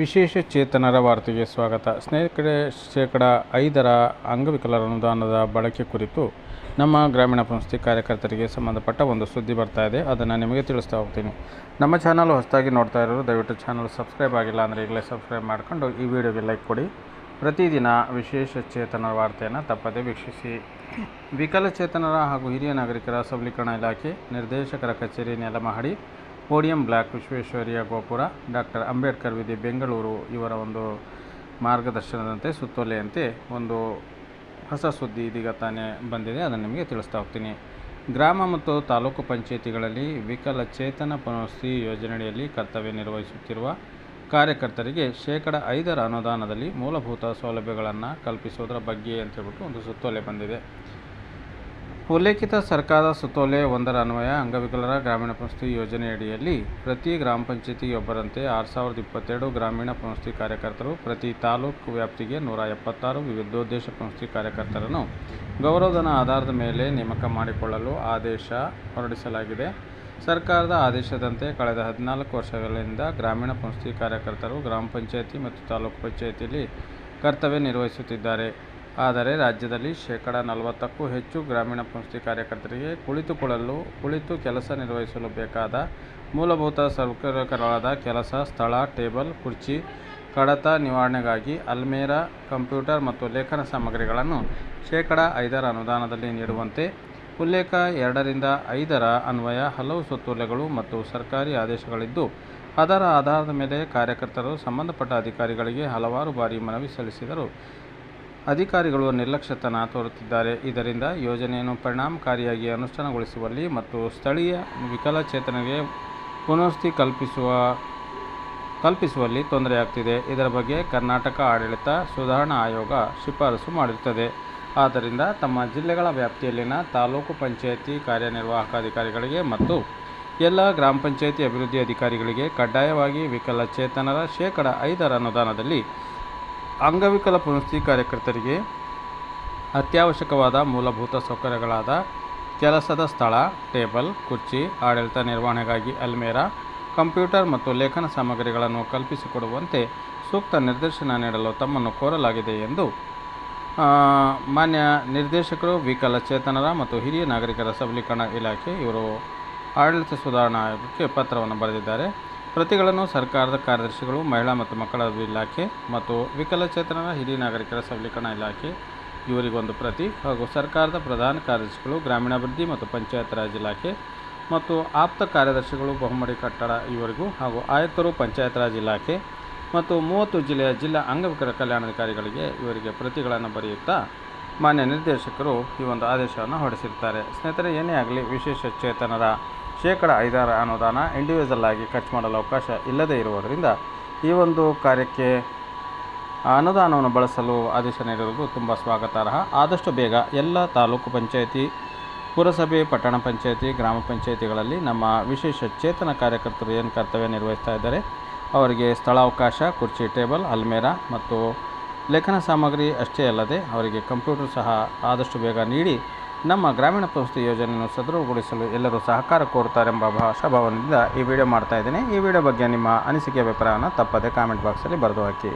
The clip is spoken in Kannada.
ವಿಶೇಷ ಚೇತನರ ವಾರ್ತೆಗೆ ಸ್ವಾಗತ. ಸ್ನೇಹಿತರೆ, ಶೇಕಡ ಐದರ ಅಂಗವಿಕಲರ ಅನುದಾನದ ಬಳಕೆ ಕುರಿತು ನಮ್ಮ ಗ್ರಾಮೀಣ ಸಂಸ್ಥೆ ಕಾರ್ಯಕರ್ತರಿಗೆ ಸಂಬಂಧಪಟ್ಟ ಒಂದು ಸುದ್ದಿ ಬರ್ತಾ ಇದೆ. ಅದನ್ನು ನಿಮಗೆ ತಿಳಿಸ್ತಾ ಹೋಗ್ತೀನಿ. ನಮ್ಮ ಚಾನಲ್ ಹೊಸದಾಗಿ ನೋಡ್ತಾ ಇರೋರು ದಯವಿಟ್ಟು ಚಾನಲ್ ಸಬ್ಸ್ಕ್ರೈಬ್ ಆಗಿಲ್ಲ ಅಂದರೆ ಈಗಲೇ ಸಬ್ಸ್ಕ್ರೈಬ್ ಮಾಡಿಕೊಂಡು ಈ ವಿಡಿಯೋಗೆ ಲೈಕ್ ಕೊಡಿ. ಪ್ರತಿದಿನ ವಿಶೇಷ ಚೇತನರ ವಾರ್ತೆಯನ್ನು ತಪ್ಪದೇ ವೀಕ್ಷಿಸಿ. ವಿಕಲಚೇತನರ ಹಾಗೂ ಹಿರಿಯ ನಾಗರಿಕರ ಸಬಲೀಕರಣ ಇಲಾಖೆ ನಿರ್ದೇಶಕರ ಕಚೇರಿ ನೆಲಮಹಡಿ, ಪೋಡಿಯಂ ಬ್ಲಾಕ್ ವಿಶ್ವೇಶ್ವರಿಯ ಗೋಪುರ, ಡಾಕ್ಟರ್ ಅಂಬೇಡ್ಕರ್ ವಿಧಿ ಬೆಂಗಳೂರು ಇವರ ಒಂದು ಮಾರ್ಗದರ್ಶನದಂತೆ, ಸುತ್ತೋಲೆಯಂತೆ ಒಂದು ಹೊಸ ಸುದ್ದಿ ಇದೀಗ ತಾನೇ ಬಂದಿದೆ, ಅದನ್ನು ನಿಮಗೆ ತಿಳಿಸ್ತಾ ಹೋಗ್ತೀನಿ. ಗ್ರಾಮ ಮತ್ತು ತಾಲೂಕು ಪಂಚಾಯಿತಿಗಳಲ್ಲಿ ವಿಕಲಚೇತನ ಪುನರ್ವಸತಿ ಯೋಜನೆಯಡಿಯಲ್ಲಿ ಕರ್ತವ್ಯ ನಿರ್ವಹಿಸುತ್ತಿರುವ ಕಾರ್ಯಕರ್ತರಿಗೆ ಶೇಕಡ ಐದರ ಅನುದಾನದಲ್ಲಿ ಮೂಲಭೂತ ಸೌಲಭ್ಯಗಳನ್ನು ಕಲ್ಪಿಸುವುದರ ಬಗ್ಗೆ ಅಂತ ಹೇಳ್ಬಿಟ್ಟು ಒಂದು ಸುತ್ತೋಲೆ ಬಂದಿದೆ. ಉಲ್ಲೇಖಿತ ಸರ್ಕಾರದ ಸುತ್ತೋಲೆ ಒಂದರ ಅನ್ವಯ ಅಂಗವಿಕಲರ ಗ್ರಾಮೀಣ ಪುನಸ್ತಿ ಯೋಜನೆಯಡಿಯಲ್ಲಿ ಪ್ರತಿ ಗ್ರಾಮ ಪಂಚಾಯಿತಿಯೊಬ್ಬರಂತೆ ಆರು ಸಾವಿರದ ಇಪ್ಪತ್ತೆರಡು ಗ್ರಾಮೀಣ ಪುನಸ್ತಿ ಕಾರ್ಯಕರ್ತರು, ಪ್ರತಿ ತಾಲೂಕು ವ್ಯಾಪ್ತಿಗೆ ನೂರ ಎಪ್ಪತ್ತಾರು ವಿವಿಧೋದ್ದೇಶ ಪುನಸ್ತಿ ಕಾರ್ಯಕರ್ತರನ್ನು ಗೌರವಧನ ಆಧಾರದ ಮೇಲೆ ನೇಮಕ ಮಾಡಿಕೊಳ್ಳಲು ಆದೇಶ ಹೊರಡಿಸಲಾಗಿದೆ. ಸರ್ಕಾರದ ಆದೇಶದಂತೆ ಕಳೆದ ಹದಿನಾಲ್ಕು ವರ್ಷಗಳಿಂದ ಗ್ರಾಮೀಣ ಸಂಸ್ಥೆ ಕಾರ್ಯಕರ್ತರು ಗ್ರಾಮ ಪಂಚಾಯಿತಿ ಮತ್ತು ತಾಲೂಕು ಪಂಚಾಯಿತಿಯಲ್ಲಿ ಕರ್ತವ್ಯ ನಿರ್ವಹಿಸುತ್ತಿದ್ದಾರೆ. ಆದರೆ ರಾಜ್ಯದಲ್ಲಿ ಶೇಕಡ ನಲವತ್ತಕ್ಕೂ ಹೆಚ್ಚು ಗ್ರಾಮೀಣ ಸಂಸ್ಥೆ ಕಾರ್ಯಕರ್ತರಿಗೆ ಕುಳಿತುಕೊಳ್ಳಲು, ಕುಳಿತು ಕೆಲಸ ನಿರ್ವಹಿಸಲು ಬೇಕಾದ ಮೂಲಭೂತ ಸೌಕರ್ಯಕರವಾದ ಕೆಲಸ, ಸ್ಥಳ, ಟೇಬಲ್, ಕುರ್ಚಿ, ಕಡತ ನಿವಾರಣೆಗಾಗಿ ಅಲ್ಮೇರಾ ಕಂಪ್ಯೂಟರ್ ಮತ್ತು ಲೇಖನ ಸಾಮಗ್ರಿಗಳನ್ನು ಶೇಕಡ ಐದರ ಅನುದಾನದಲ್ಲಿ ನೀಡುವಂತೆ ಉಲ್ಲೇಖ ಎರಡರಿಂದ ಐದರ ಅನ್ವಯ ಹಲವು ಸುತ್ತೋಲೆಗಳು ಮತ್ತು ಸರ್ಕಾರಿ ಆದೇಶಗಳಿದ್ದು, ಅದರ ಆಧಾರದ ಮೇಲೆ ಕಾರ್ಯಕರ್ತರು ಸಂಬಂಧಪಟ್ಟ ಅಧಿಕಾರಿಗಳಿಗೆ ಹಲವಾರು ಬಾರಿ ಮನವಿ ಸಲ್ಲಿಸಿದರು. ಅಧಿಕಾರಿಗಳು ನಿರ್ಲಕ್ಷ್ಯತನ ತೋರುತ್ತಿದ್ದಾರೆ. ಇದರಿಂದ ಯೋಜನೆಯನ್ನು ಪರಿಣಾಮಕಾರಿಯಾಗಿ ಅನುಷ್ಠಾನಗೊಳಿಸುವಲ್ಲಿ ಮತ್ತು ಸ್ಥಳೀಯ ವಿಕಲಚೇತನರಿಗೆ ಪುನರ್ವಸತಿ ಕಲ್ಪಿಸುವ, ಕಲ್ಪಿಸುವಲ್ಲಿ ತೊಂದರೆಯಾಗ್ತಿದೆ. ಇದರ ಬಗ್ಗೆ ಕರ್ನಾಟಕ ಆಡಳಿತ ಸುಧಾರಣಾ ಆಯೋಗ ಶಿಫಾರಸು ಮಾಡಿರುತ್ತದೆ. ಆದ್ದರಿಂದ ತಮ್ಮ ಜಿಲ್ಲೆಗಳ ವ್ಯಾಪ್ತಿಯಲ್ಲಿನ ತಾಲೂಕು ಪಂಚಾಯಿತಿ ಕಾರ್ಯನಿರ್ವಾಹಕ ಅಧಿಕಾರಿಗಳಿಗೆ ಮತ್ತು ಎಲ್ಲ ಗ್ರಾಮ ಪಂಚಾಯಿತಿ ಅಭಿವೃದ್ಧಿ ಅಧಿಕಾರಿಗಳಿಗೆ ಕಡ್ಡಾಯವಾಗಿ ವಿಕಲಚೇತನರ ಶೇಕಡ ಐದರ ಅನುದಾನದಲ್ಲಿ ಅಂಗವಿಕಲ ಪುನಸ್ತಿ ಕಾರ್ಯಕರ್ತರಿಗೆ ಅತ್ಯವಶ್ಯಕವಾದ ಮೂಲಭೂತ ಸೌಕರ್ಯಗಳಾದ ಕೆಲಸದ ಸ್ಥಳ, ಟೇಬಲ್, ಕುರ್ಚಿ, ಆಡಳಿತ ನಿರ್ವಹಣೆಗಾಗಿ ಅಲ್ಮೇರಾ, ಕಂಪ್ಯೂಟರ್ ಮತ್ತು ಲೇಖನ ಸಾಮಗ್ರಿಗಳನ್ನು ಕಲ್ಪಿಸಿಕೊಡುವಂತೆ ಸೂಕ್ತ ನಿರ್ದೇಶನ ನೀಡಲು ತಮ್ಮನ್ನು ಕೋರಲಾಗಿದೆ ಎಂದು ಮಾನ್ಯ ನಿರ್ದೇಶಕರು ವಿಕಲಚೇತನರ ಮತ್ತು ಹಿರಿಯ ನಾಗರಿಕರ ಸಬಲೀಕರಣ ಇಲಾಖೆ, ಇವರು ಆಡಳಿತ ಸುಧಾರಣಾ ಆಯೋಗಕ್ಕೆ ಪತ್ರವನ್ನು ಬರೆದಿದ್ದಾರೆ. ಪ್ರತಿಗಳನ್ನು ಸರ್ಕಾರದ ಕಾರ್ಯದರ್ಶಿಗಳು, ಮಹಿಳಾ ಮತ್ತು ಮಕ್ಕಳ ಇಲಾಖೆ ಮತ್ತು ವಿಕಲಚೇತನರ ಹಿರಿಯ ನಾಗರಿಕರ ಸಬಲೀಕರಣ ಇಲಾಖೆ, ಇವರಿಗೊಂದು ಪ್ರತಿ ಹಾಗೂ ಸರ್ಕಾರದ ಪ್ರಧಾನ ಕಾರ್ಯದರ್ಶಿಗಳು, ಗ್ರಾಮೀಣಾಭಿವೃದ್ಧಿ ಮತ್ತು ಪಂಚಾಯತ್ ರಾಜ್ ಇಲಾಖೆ ಮತ್ತು ಆಪ್ತ ಕಾರ್ಯದರ್ಶಿಗಳು, ಬಹುಮಡಿ ಕಟ್ಟಡ ಇವರಿಗೂ ಹಾಗೂ ಆಯುಕ್ತರು, ಪಂಚಾಯತ್ ರಾಜ್ ಇಲಾಖೆ ಮತ್ತು ಮೂವತ್ತು ಜಿಲ್ಲೆಯ ಜಿಲ್ಲಾ ಅಂಗವಿಕಲ ಕಲ್ಯಾಣಾಧಿಕಾರಿಗಳಿಗೆ ಇವರಿಗೆ ಪ್ರತಿಗಳನ್ನು ಬರೆಯುತ್ತಾ ಮಾನ್ಯ ನಿರ್ದೇಶಕರು ಈ ಒಂದು ಆದೇಶವನ್ನು ಹೊರಡಿಸಿರ್ತಾರೆ ಸ್ನೇಹಿತರೆ, ಏನೇ ಆಗಲಿ ವಿಶೇಷ ಚೇತನರ ಶೇಕಡ ಐದಾರ ಅನುದಾನ ಇಂಡಿವಿಜುವಲ್ ಆಗಿ ಖರ್ಚು ಮಾಡಲು ಅವಕಾಶ ಇಲ್ಲದೇ ಇರುವುದರಿಂದ ಈ ಒಂದು ಕಾರ್ಯಕ್ಕೆ ಅನುದಾನವನ್ನು ಬಳಸಲು ಆದೇಶ ನೀಡಿರುವುದು ತುಂಬ ಸ್ವಾಗತಾರ್ಹ. ಆದಷ್ಟು ಬೇಗ ಎಲ್ಲ ತಾಲೂಕು ಪಂಚಾಯತಿ ಪುರಸಭೆ, ಪಟ್ಟಣ ಪಂಚಾಯತಿ, ಗ್ರಾಮ ಪಂಚಾಯತಿಗಳಲ್ಲಿ ನಮ್ಮ ವಿಶೇಷ ಚೇತನ ಕಾರ್ಯಕರ್ತರು ಏನು ಕರ್ತವ್ಯ ನಿರ್ವಹಿಸ್ತಾ ಇದ್ದಾರೆ, ಅವರಿಗೆ ಸ್ಥಳಾವಕಾಶ, ಕುರ್ಚಿ, ಟೇಬಲ್, ಅಲ್ಮೇರಾ ಮತ್ತು ಲೇಖನ ಸಾಮಗ್ರಿ ಅಷ್ಟೇ ಅಲ್ಲದೆ ಅವರಿಗೆ ಕಂಪ್ಯೂಟರ್ ಸಹ ಆದಷ್ಟು ಬೇಗ ನೀಡಿ ನಮ್ಮ ಗ್ರಾಮೀಣ ಸಂಸ್ಥೆ ಯೋಜನೆಯನ್ನು ಸದೃಢಗೊಳಿಸಲು ಎಲ್ಲರೂ ಸಹಕಾರ ಕೋರುತ್ತಾರೆಂಬ ಭಾಷಾಭಾವನೆಯಿಂದ ಈ ವಿಡಿಯೋ ಮಾಡ್ತಾ ಇದ್ದೇನೆ. ಈ ವಿಡಿಯೋ ಬಗ್ಗೆ ನಿಮ್ಮ ಅನಿಸಿಕೆ, ಅಭಿಪ್ರಾಯವನ್ನು ತಪ್ಪದೆ ಕಾಮೆಂಟ್ ಬಾಕ್ಸಲ್ಲಿ ಬರೆದು ಹಾಕಿ.